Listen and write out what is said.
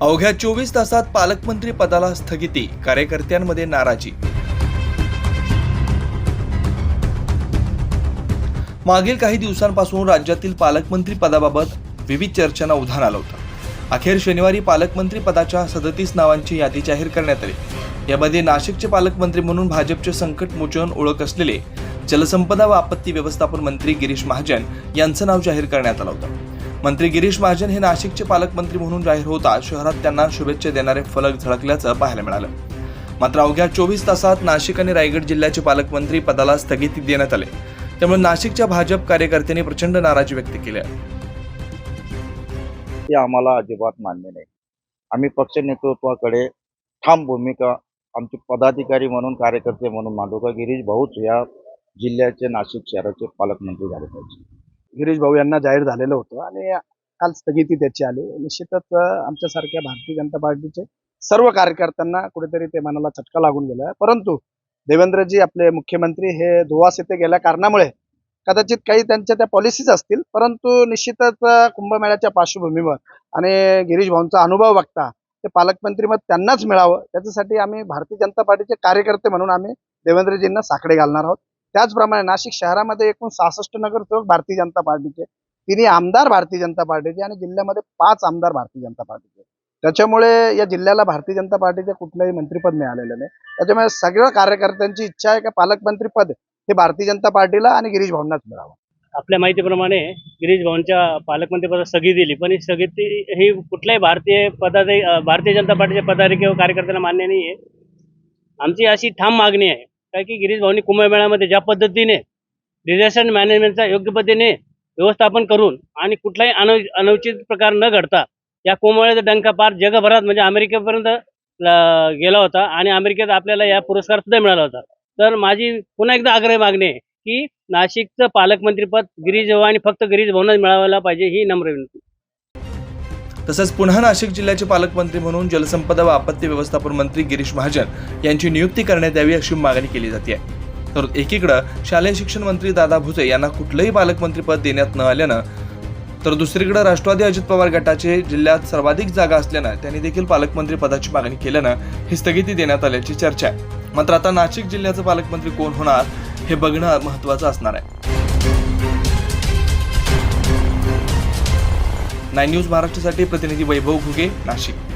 अवघ्या चोवीस तासात पालकमंत्री पदाला स्थगिती कार्यकर्त्यांमध्ये नाराजी. मागील काही दिवसांपासून राज्यातील पालकमंत्री पदाबाबत विविध चर्चांना उधाण आलं होतं. अखेर शनिवारी पालकमंत्री पदाच्या सदतीस नावांची यादी जाहीर करण्यात आली. यामध्ये नाशिकचे पालकमंत्री म्हणून भाजपचे संकटमोचन ओळख असलेले जलसंपदा व आपत्ती व्यवस्थापन मंत्री गिरीश महाजन यांचं नाव जाहीर करण्यात आलं होतं. मंत्री गिरीश महाजन हे नाशिकचे पालकमंत्री म्हणून जाहीर होता. शहरात त्यांना शुभेच्छा देणारे फलक झळकल्याचं पाहायला मिळालं. मात्र अवघ्या चोवीस तासात नाशिक आणि रायगड जिल्ह्याचे पालकमंत्री पदाला स्थगिती देण्यात आले. त्यामुळे नाशिकच्या भाजप कार्यकर्त्यांनी प्रचंड नाराजी व्यक्त केली आहे. ते आम्हाला अजिबात मान्य नाही. आम्ही पक्ष नेतृत्वाकडे ठाम भूमिका आमचे पदाधिकारी म्हणून कार्यकर्ते म्हणून मांडू का? गिरीश भाऊच या जिल्ह्याचे नाशिक शहराचे पालकमंत्री झाले पाहिजे. गिरीश भाऊ यांना जाहीर झालेलं होतं आणि काल स्थगिती त्याची आली. निश्चितच आमच्यासारख्या भारतीय जनता पार्टीचे सर्व कार्यकर्त्यांना कुठेतरी ते मनाला चटका लागून गेला आहे. परंतु देवेंद्रजी आपले मुख्यमंत्री हे धुवास येथे गेल्या कारणामुळे कदाचित काही त्यांच्या त्या पॉलिसीज असतील. परंतु निश्चितच कुंभमेळ्याच्या पार्श्वभूमीवर आणि गिरीश भाऊंचा अनुभव बघता ते पालकमंत्री मत त्यांनाच मिळावं. त्याच्यासाठी आम्ही भारतीय जनता पार्टीचे कार्यकर्ते म्हणून आम्ही देवेंद्रजींना साकडे घालणार आहोत. त्याचप्रमाणे नाशिक शहरामध्ये एकूण सहासष्ट नगरसेवक भारतीय जनता पार्टीचे तिने आमदार भारतीय जनता पार्टीचे आणि जिल्ह्यामध्ये पाच आमदार भारतीय जनता पार्टीचे त्याच्यामुळे या जिल्ह्याला भारतीय जनता पार्टीचे कुठलंही मंत्रीपद मिळालेलं नाही. त्याच्यामुळे सगळ्या कार्यकर्त्यांची इच्छा आहे की पालकमंत्री पद हे भारतीय जनता पार्टीला आणि गिरीश भाऊंनाच मिळावं. आपल्या माहितीप्रमाणे गिरीश भाऊंच्या पालकमंत्रीपदात सगळी दिली पण ही सगळी ही कुठल्याही भारतीय पदाधिक भारतीय जनता पार्टीच्या पदाधिकारी किंवा कार्यकर्त्यांना मान्य नाही आहे आमची अशी ठाम मागणी आहे. काय की गिरीश भाऊनी कुंभमेळ्यामध्ये ज्या पद्धतीने डिझास्टर मॅनेजमेंटचा योग्य पद्धतीने व्यवस्थापन करून आणि कुठलाही अनौ अनौचित प्रकार न घडता या कुंभमेळ्याचा डंका पार जगभरात म्हणजे अमेरिकेपर्यंत गेला होता आणि अमेरिकेत आपल्याला या पुरस्कार सुद्धा मिळाला होता. तर माझी पुन्हा एकदा आग्रह मागणी आहे की नाशिकचं पालकमंत्रीपद गिरीश भाऊ आणि फक्त गिरीश भाऊनच मिळावायला पाहिजे ही नम्र विनंती. तसंच पुन्हा नाशिक जिल्ह्याचे पालकमंत्री म्हणून जलसंपदा व आपत्ती व्यवस्थापन मंत्री गिरीश महाजन यांची नियुक्ती करण्यात यावी अशी मागणी केली जाते. तर एकीकडं शालेय शिक्षण मंत्री दादा भुसे यांना कुठलंही पालकमंत्रीपद देण्यात न आल्यानं तर दुसरीकडे राष्ट्रवादी अजित पवार गटाचे जिल्ह्यात सर्वाधिक जागा असल्यानं त्यांनी देखील पालकमंत्री पदाची मागणी केल्यानं ही स्थगिती देण्यात आल्याची चर्चा आहे. मात्र आता नाशिक जिल्ह्याचं पालकमंत्री कोण होणार हे बघणं महत्वाचं असणार आहे. नाईन न्यूज महाराष्ट्रासाठी प्रतिनिधी वैभव घुगे नाशिक.